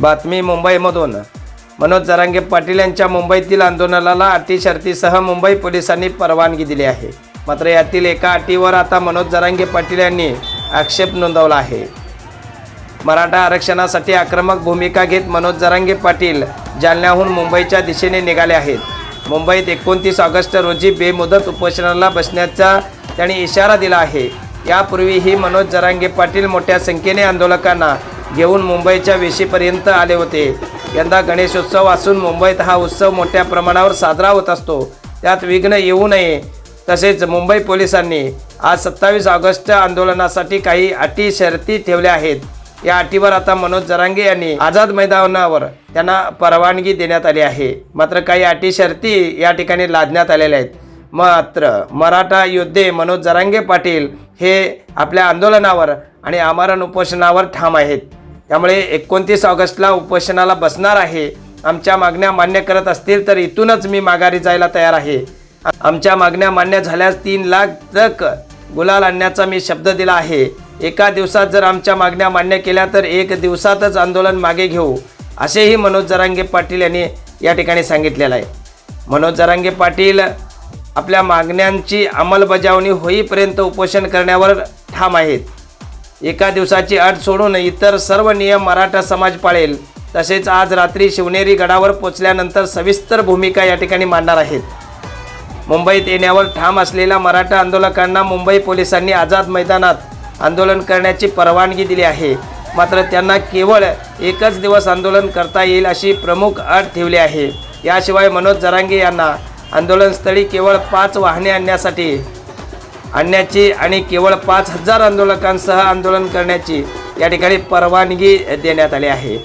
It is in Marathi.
बातमी मुंबईमधून. मनोज जरांगे पाटील यांच्या मुंबईतील आंदोलनाला अटी शर्तीसह मुंबई पोलिसांनी परवानगी दिली आहे. मात्र यातील एका अटीवर आता मनोज जरांगे पाटील यांनी आक्षेप नोंदवला आहे. मराठा आरक्षणासाठी आक्रमक भूमिका घेत मनोज जरांगे पाटील जालन्याहून मुंबईच्या दिशेने निघाले आहेत. मुंबईत एकोणतीस ऑगस्ट रोजी बेमुदत उपोषणाला बसण्याचा त्यांनी इशारा दिला आहे. यापूर्वीही मनोज जरांगे पाटील मोठ्या संख्येने आंदोलकांना घेऊन मुंबईच्या वेशीपर्यंत आले होते. यंदा गणेशोत्सव असून मुंबईत हा उत्सव मोठ्या प्रमाणावर साजरा होत असतो. त्यात विघ्न येऊ नये. तसेच मुंबई पोलिसांनी आज सत्तावीस ऑगस्ट आंदोलनासाठी काही अटी शर्ती ठेवल्या आहेत. या अटीवर आता मनोज जरांगे यांनी आझाद मैदानावर त्यांना परवानगी देण्यात आली आहे. मात्र काही अटी शर्ती या ठिकाणी लादण्यात आलेल्या आहेत. मात्र मराठा योद्धे मनोज जरांगे पाटील हे आपल्या आंदोलनावर आणि आमरण उपोषणावर ठाम आहेत. त्यामुळे एकोणतीस ऑगस्टला उपोषणाला बसणार आहे. आमच्या मागण्या मान्य करत असतील तर इथूनच मी माघारी जायला तयार आहे. आमच्या मागण्या मान्य झाल्यास तीन लाख तक गुलाल आणण्याचा मी शब्द दिला आहे. एका दिवसात जर आमच्या मागण्या मान्य केल्या तर एक दिवसातच आंदोलन मागे घेऊ असेही मनोज जरांगे पाटील यांनी या ठिकाणी सांगितलेलं आहे. मनोज जरांगे पाटील आपल्या मागण्यांची अंमलबजावणी होईपर्यंत उपोषण करण्यावर ठाम आहेत. एका दिवसाची अट सोडून इतर सर्व नियम मराठा समाज पाळेल. तसेच आज रात्री शिवनेरी गडावर पोचल्यानंतर सविस्तर भूमिका या ठिकाणी मांडणार आहेत. मुंबईत येण्यावर ठाम असलेल्या मराठा आंदोलकांना मुंबई पोलिसांनी आझाद मैदानात आंदोलन करण्याची परवानगी दिली आहे. मात्र त्यांना केवळ एकच दिवस आंदोलन करता येईल अशी प्रमुख अट ठेवली आहे. याशिवाय मनोज जरांगे यांना आंदोलनस्थळी केवळ पाच वाहने आणण्यासाठी आणण्याची आणि केवळ पाच हजार आंदोलकांसह आंदोलन करण्याची या ठिकाणी परवानगी देण्यात आली आहे.